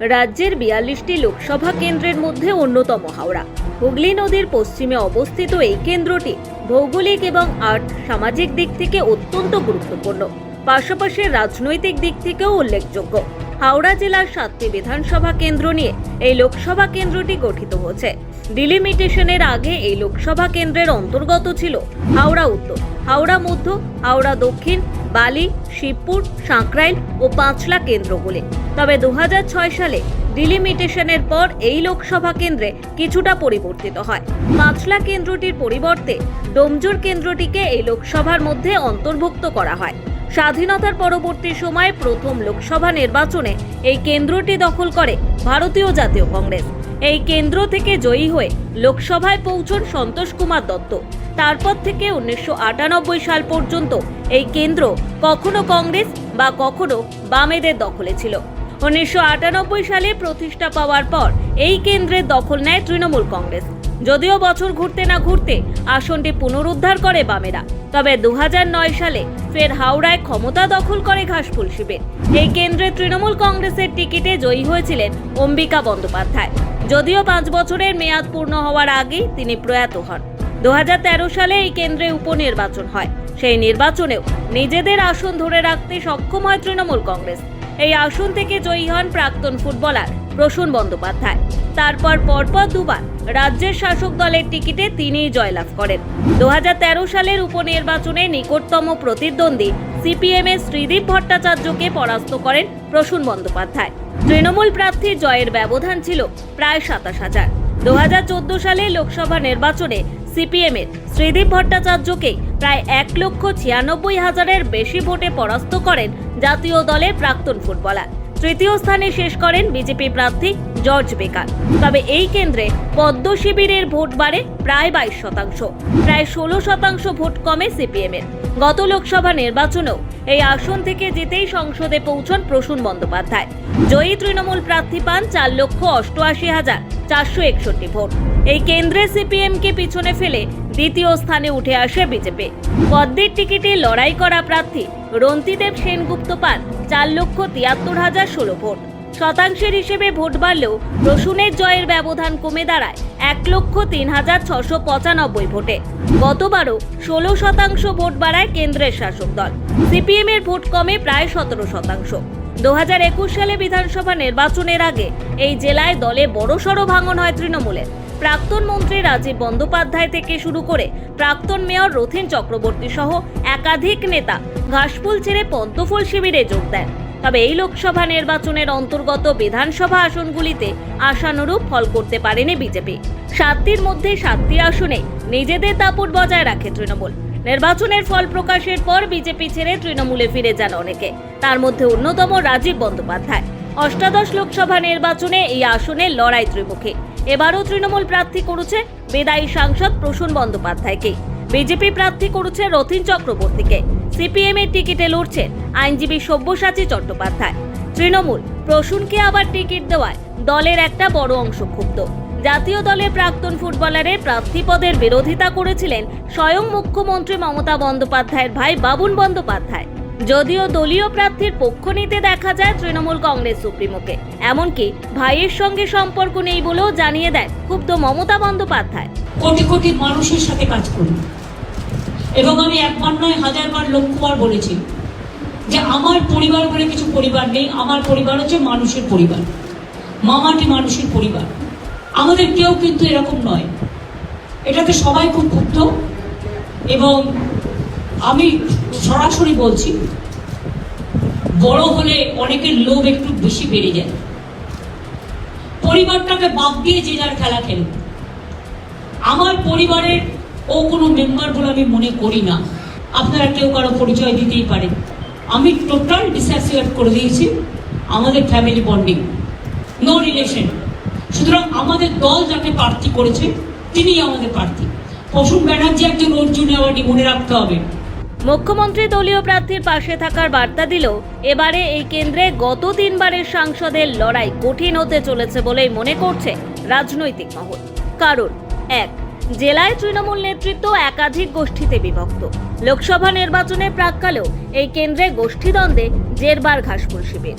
রাজ্যের বিয়াল্লিশটি লোকসভা কেন্দ্রের মধ্যে অন্যতম হাওড়া। হুগলি নদীর পশ্চিমে অবস্থিত এই কেন্দ্রটি ভৌগোলিক এবং আর্থ, সামাজিক দিক থেকে অত্যন্ত গুরুত্বপূর্ণ। পাশাপাশি রাজনৈতিক দিক থেকেও উল্লেখযোগ্য। হাওড়া জেলার সাতটি বিধানসভা কেন্দ্র নিয়ে এই লোকসভা কেন্দ্রটি গঠিত হয়েছে। ডিলিমিটেশনের আগে এই লোকসভা কেন্দ্রের অন্তর্গত ছিল হাওড়া উত্তর, হাওড়া মধ্য, হাওড়া দক্ষিণ, বালি, শিবপুর, সাঁকরাইল ও পাঁচলা কেন্দ্রগুলি। তবে দু হাজার ছয় সালে ডিলিমিটেশনের পর এই লোকসভা কেন্দ্রে কিছুটা পরিবর্তিত হয়। পাঁচলা কেন্দ্রটির পরিবর্তে ডোমজুর কেন্দ্রটিকে এই লোকসভার মধ্যে অন্তর্ভুক্ত করা হয়। স্বাধীনতার পরবর্তী সময়ে প্রথম লোকসভা নির্বাচনে এই কেন্দ্রটি দখল করে ভারতীয় জাতীয় কংগ্রেস। এই কেন্দ্র থেকে জয়ী হয়ে লোকসভায় পৌঁছন সন্তোষ কুমার দত্ত। তারপর থেকে উনিশশো আটানব্বই সাল পর্যন্ত এই কেন্দ্র কখনো কংগ্রেস বা কখনো বামেদের দখলে ছিল। উনিশশো আটানব্বই সালে প্রতিষ্ঠা পাওয়ার পর এই কেন্দ্রের দখল নেয় তৃণমূল কংগ্রেস। যদিও বছর ঘুরতে না ঘুরতে আসনটি পুনরুদ্ধার করে বামেরা। তবে দুহাজার নয় সালে ফের হাওড়ায় ক্ষমতা দখল করে ঘাসফুল শিবির। এই কেন্দ্রে তৃণমূল কংগ্রেসের টিকিটে জয়ী হয়েছিলেন অম্বিকা বন্দ্যোপাধ্যায়। যদিও পাঁচ বছরের মেয়াদ পূর্ণ হওয়ার আগেই তিনি প্রয়াত হন। দু হাজার তেরো সালে এই কেন্দ্রে উপনির্বাচন হয়। সেই নির্বাচনেও নিজেদের আসন ধরে রাখতে সক্ষম হয় তৃণমূল কংগ্রেস। এই আসন থেকে জয়ী হন প্রাক্তন ফুটবলার প্রসূন বন্দ্যোপাধ্যায়। তারপর পরপর দুবার রাজ্যের শাসক দলের টিকিটে তিনিই জয়লাভ করেন। দু হাজার তেরো সালের উপনির্বাচনে নিকটতম প্রতিদ্বন্দ্বী সিপিএম এর শ্রীদীপ ভট্টাচার্যকে পরাস্ত করেন প্রসূন বন্দ্যোপাধ্যায়। তৃণমূল প্রার্থী জয়ের ব্যবধান ছিল প্রায় সাতাশ হাজার। দু সালে লোকসভা নির্বাচনে সিপিএম এর শ্রীদীপ ভট্টাচার্যকে প্রায় এক লক্ষ ছিয়ানব্বই হাজারের বেশি ভোটে পরাস্ত করেন জাতীয় দলের প্রাক্তন ফুটবলার। তৃতীয় স্থানে শেষ করেন বিজেপি প্রার্থী জর্জ বেকার। তবে এই কেন্দ্রে পদ্ম শিবিরের ভোট বাড়ে প্রায় বাইশ শতাংশ। প্রায় ষোলো শতাংশ ভোট কমে সিপিএম এর গত লোকসভা নির্বাচনেও এই আসন থেকে জিতেই সংসদে পৌঁছন প্রসূন বন্দ্যোপাধ্যায়। জয়ী তৃণমূল প্রার্থী পান চার লক্ষ অষ্টআশি হাজার চারশো একষট্টি ভোট। এই কেন্দ্রে সিপিএম কে পিছনে ফেলে দ্বিতীয় স্থানে উঠে আসে বিজেপি। পদ্মের টিকিটে লড়াই করা প্রার্থী রন্তিদেব সেনগুপ্ত পান চার লক্ষ তিয়াত্তর হাজার ষোলো ভোট। শতাংশের হিসেবে ভোট বাড়লেও রসুনের জয়ের ব্যবধান কমে দাঁড়ায় এক লক্ষ তিন হাজার ছশো পঁচানব্বই ভোটে। গতবারও ষোলো শতাংশ ভোট বাড়ায় কেন্দ্রের শাসক দল। সিপিএম এর ভোট কমে প্রায় সতেরো শতাংশ। দু হাজার একুশ সালে বিধানসভা নির্বাচনের আগে এই জেলায় দলে বড়সড় ভাঙন হয় তৃণমূলের। প্রাক্তন মন্ত্রী রাজীব বন্দ্যোপাধ্যায় থেকে শুরু করে প্রাক্তন মেয়র রথিন চক্রবর্তী সহ একাধিক নেতা ঘাসফুল ছেড়ে পদ্মফুল শিবিরে যোগ দেন। তবে এই লোকসভা নির্বাচনের অন্তর্গত বিধানসভা আসনগুলিতে আশানুরূপ ফল করতে পারেনি বিজেপি। সাতটির মধ্যে সাতটি আসনে নিজেদের দাপট বজায় রাখে তৃণমূল। নির্বাচনের ফল প্রকাশের পর বিজেপি ছেড়ে তৃণমূলে ফিরে যান অনেকে। তার মধ্যে অন্যতম রাজীব বন্দ্যোপাধ্যায়। অষ্টাদশ লোকসভা নির্বাচনে এই আসনে লড়াই ত্রিমুখী। এবারও তৃণমূল প্রার্থী করেছে বেদায়ী সাংসদ প্রসূন বন্দ্যোপাধ্যায়কে। বিজেপি প্রার্থী করেছে রথিন চক্রবর্তীকে। সিপিএম এর টিকিটে লড়ছেন আইনজীবী সব্যসাচী চট্টোপাধ্যায়। তৃণমূল প্রসূনকে আবার টিকিট দেওয়ায় দলের একটা বড় অংশ ক্ষুব্ধ। জাতীয় দলের প্রাক্তন ফুটবলারের প্রার্থী পদের বিরোধিতা করেছিলেন স্বয়ং মুখ্যমন্ত্রী মমতা বন্দ্যোপাধ্যায়ের ভাই বাবুন বন্দ্যোপাধ্যায়। যদিও দলীয় প্রার্থীর পক্ষ নিতে দেখা যায় তৃণমূল কংগ্রেস সুপ্রিমোকে। এমনকি ভাইয়ের সঙ্গে সম্পর্ক নেই বলেও জানিয়ে দেন ক্ষুব্ধ মমতা বন্দ্যোপাধ্যায়। কোটি কোটি মানুষের সাথে কাজ করি। এবং আমি একবার নয় হাজারবার লক্ষবার বলেছি যে আমার পরিবার বলে কিছু পরিবার নেই, আমার পরিবার হচ্ছে মানুষের পরিবার। মামাটি মানুষের পরিবার। আমাদের কেউ কিন্তু এরকম নয়। এটাতে সবাই খুব ক্ষুব্ধ এবং আমি সরাসরি বলছি, বড় হলে অনেকের লোভ একটু বেশি বেড়ে যায়। পরিবারটাকে বাদ দিয়ে যে যার খেলা খেলবে আমার পরিবারের ও কোনো মেম্বার বলে আমি মনে করি না। আপনারা কেউ কারও পরিচয় দিতেই পারেন। আমি টোটাল ডিসঅ্যাসোসিয়েট করে দিয়েছি। আমাদের ফ্যামিলি বন্ডিং নো রিলেশন সুতরাং আমাদের দল যাকে প্রার্থী করেছে তিনি আমাদের প্রার্থী। প্রসূন ব্যানার্জি একজন অর্জুন অ্যাওয়ার্ডই মনে রাখতে হবে। মুখ্যমন্ত্রী দলীয় প্রার্থীর পাশে থাকার বার্তা দিলেও এবারে এই কেন্দ্রে গত তিনবারের সাংসদের লড়াই কঠিন হতে চলেছে বলেই মনে করছে রাজনৈতিক মহল। কারণ, এক জেলায় তৃণমূল নেতৃত্ব একাধিক গোষ্ঠীতে বিভক্ত। লোকসভা নির্বাচনের প্রাককালেও এই কেন্দ্রে গোষ্ঠীদ্বন্দ্বে জেরবার ঘাসফুল শিবির।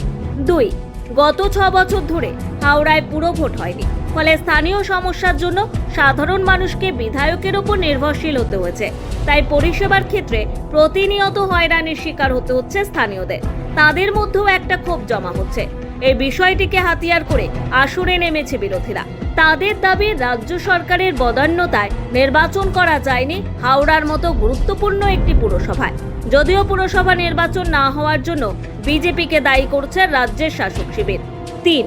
দুই, গত ছ বছর ধরে হাওড়ায় পুরো ভোট হয়নি। ফলে স্থানীয় সমস্যার জন্য সাধারণ মানুষকে বিধায়কের ওপর নির্ভরশীল হতে হয়েছে। তাই পরিষেবার ক্ষেত্রে প্রতিনিয়ত হয়রানির শিকার হতে হচ্ছে স্থানীয়দের। তাদের মধ্যেও একটা ক্ষোভ জমা হচ্ছে। এই বিষয়টিকে হাতিয়ার করে আসরে নেমেছে বিরোধীরা। তাদের দাবি রাজ্য সরকারের বদান্যতায় নির্বাচন করা যায়নি হাওড়ার মতো গুরুত্বপূর্ণ একটি পুরসভায়। যদিও পুরসভা নির্বাচন না হওয়ার জন্য বিজেপিকে দায়ী করছে রাজ্যের শাসক শিবির। তিন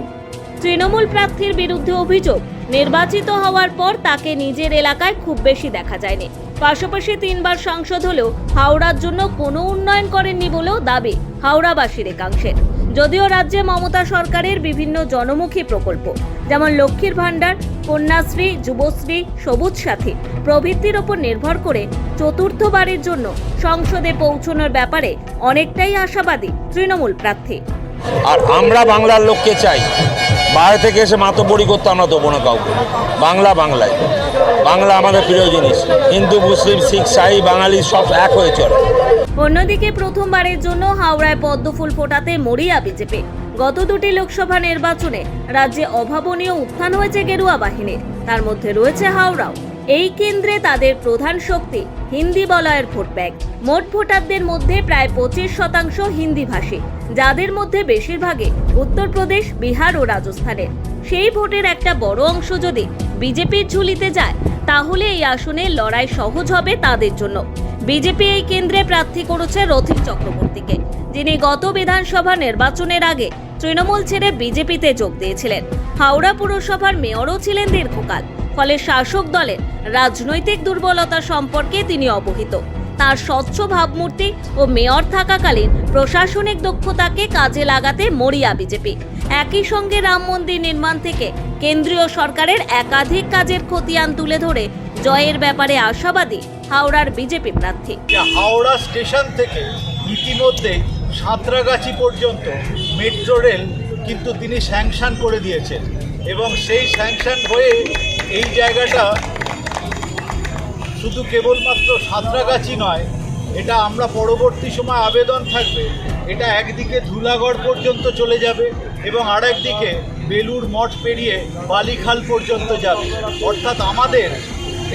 তৃণমূল প্রার্থীর বিরুদ্ধে অভিযোগ নির্বাচিত হওয়ার পর তাকে নিজের এলাকায় খুব বেশি দেখা যায়নি। পাশাপাশি তিনবার সাংসদ হলেও হাওড়ার জন্য কোনো উন্নয়ন করেননি বলেও দাবি হাওড়াবাসীর একাংশের। যদিও রাজ্যে মমতা সরকারের বিভিন্ন জনমুখী প্রকল্প, যেমন লক্ষ্মীর ভাণ্ডার, কন্যাশ্রী, যুবশ্রী, সবুজ সাথী, প্রভৃতির ওপর নির্ভর করে চতুর্থবারের জন্য সংসদে পৌঁছানোর ব্যাপারে অনেকটাই আশাবাদী তৃণমূল প্রার্থী। আর আমরা বাংলার লোককে চাই। বাইরে থেকে এসে মাতব্বরি করতে আমরা দেবো না কাউকে। বাংলা বাংলায়। বাংলা আমাদের প্রিয় জিনিস। হিন্দু, মুসলিম, শিখ সাই বাঙালি সব এক হয়ে চলে। অন্যদিকে প্রথমবারের জন্য হাওড়ায় পদ্মফুল ফোটাতে মরিয়া বিজেপি। গত দুটি লোকসভা নির্বাচনে রাজ্যে অভাবনীয় উত্থান হয়েছে গেরুয়া বাহিনীর। তার মধ্যে রয়েছে হাওড়াও। এই কেন্দ্রে তাদের প্রধান শক্তি হিন্দি বলয়ের ভোট ব্যাংক মোট ভোটারদের মধ্যে প্রায় পঁচিশ শতাংশ হিন্দি ভাষী, যাদের মধ্যে বেশিরভাগই উত্তরপ্রদেশ বিহার ও রাজস্থানের। সেই ভোটের একটা বড় অংশ যদি বিজেপির ঝুলিতে যায়, তাহলে এই আসনে লড়াই সহজ হবে তাদের জন্য। বিজেপি এই কেন্দ্রে প্রার্থী করেছে রথিক চক্রবর্তীকে, যিনি গত বিধানসভা নির্বাচনের আগে তৃণমূল ছেড়ে বিজেপিতে যোগ দিয়েছিলেন। হাওড়া পুরসভার মেয়রও ছিলেন দীর্ঘকাল। ফলে শাসক দলের রাজনৈতিক দুর্বলতা সম্পর্কে তিনি অবহিত। তার স্বচ্ছ ভাবমূর্তি ও মেয়র থাকাকালীন প্রশাসনিক দক্ষতাকে কাজে লাগাতে মরিয়া বিজেপি। একই সঙ্গে রাম মন্দির নির্মাণ থেকে কেন্দ্রীয় সরকারের একাধিক কাজের খতিয়ান তুলে ধরে জয়ের ব্যাপারে আশাবাদী হাওড়ার বিজেপি প্রার্থী। হাওড়া স্টেশন থেকে ইতিমধ্যে সাঁতরাগাছি পর্যন্ত মেট্রো রেল কিন্তু তিনি স্যাংশন করে দিয়েছেন এবং সেই স্যাংশন হয়ে এই জায়গাটা শুধু কেবলমাত্র সাঁতরাগাছি নয়, এটা আমরা পরবর্তী সময় আবেদন থাকবে। এটা একদিকে ধুলাগড় পর্যন্ত চলে যাবে এবং আরেকদিকে বেলুর মঠ পেরিয়ে বালিখাল পর্যন্ত যাবে। অর্থাৎ আমাদের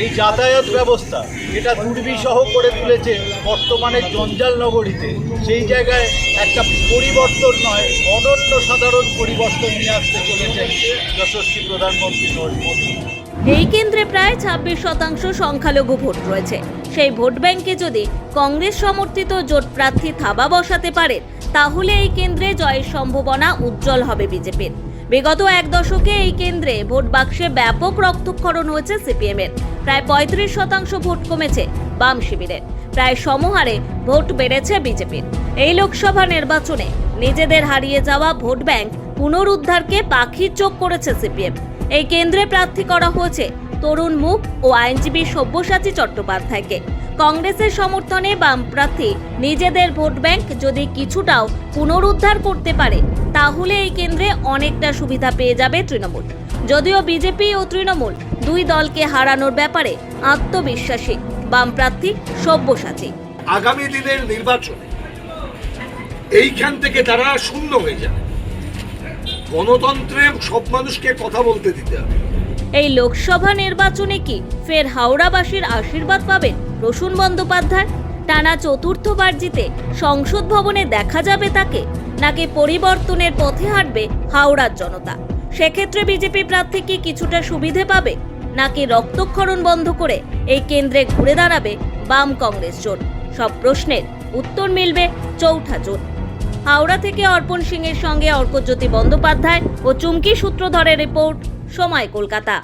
এই যাতায়াত ব্যবস্থা এটা দুর্বিসহ করে তুলেছে বর্তমানে জঞ্জাল নগরীতে। সেই জায়গায় একটা পরিবর্তন নয়, অনন্য সাধারণ পরিবর্তন নিয়ে আসতে চলেছে যশস্বী প্রধানমন্ত্রী নরেন্দ্র মোদী। এই কেন্দ্রে প্রায় ছাব্বিশ শতাংশ সংখ্যালঘু ভোট রয়েছে। সেই ভোট ব্যাংকে যদি কংগ্রেস সমর্থিত জোট প্রার্থী থাবা বসাতে পারে, তাহলে এই কেন্দ্রে জয়ের সম্ভাবনা উজ্জ্বল হবে বিজেপির। বিগত এক দশকে এই কেন্দ্রে ভোট বাক্সে ব্যাপক রক্তক্ষরণ হয়েছে সিপিএম এর প্রায় পঁয়ত্রিশ শতাংশ ভোট কমেছে বাম শিবিরের প্রায় সমহারে ভোট বেড়েছে বিজেপির। এই লোকসভা নির্বাচনে নিজেদের হারিয়ে যাওয়া ভোট ব্যাংক পুনরুদ্ধারকে পাখির চোখ করেছে সিপিএম। এই কেন্দ্রে প্রার্থী করা হয়েছে তরুণ মুখ ও আইনজীবী সব্যসাচী চট্টোপাধ্যায়কে। কংগ্রেসের সমর্থনে বাম প্রার্থী নিজেদের ভোট ব্যাংক যদি কিছুটাও পুনরুদ্ধার করতে পারে, তাহলে এই কেন্দ্রে অনেকটা সুবিধা পেয়ে যাবে তৃণমূল। যদিও বিজেপি ও তৃণমূল দুই দলকে হারানোর ব্যাপারে আত্মবিশ্বাসী বাম প্রার্থী সব্যসাচী। আগামী দিনের নির্বাচনে এইখান থেকে তারা শূন্য হয়ে যাবে। গণতন্ত্রে সব মানুষকে কথা বলতে দিতে হবে। এই লোকসভা নির্বাচনে কি ফের হাওড়াবাসীর আশীর্বাদ পাবেন প্রসূন বন্দ্যোপাধ্যায়? টানা চতুর্থবার জিতে সংসদ ভবনে দেখা যাবে তাকে, নাকি পরিবর্তনের পথে হাঁটবে হাওড়ার জনতা? সেক্ষেত্রে বিজেপি প্রার্থী কি কিছুটা সুবিধে পাবে, নাকি রক্তক্ষরণ বন্ধ করে এই কেন্দ্রে ঘুরে দাঁড়াবে বাম কংগ্রেস জোট? সব প্রশ্নের উত্তর মিলবে চৌঠা জোট। হাওড়া থেকে অর্পণ সিংয়ের সঙ্গে অর্কজ্যোতি বন্দ্যোপাধ্যায় ও চুমকি সূত্রধরের রিপোর্ট সময় কলকাতা।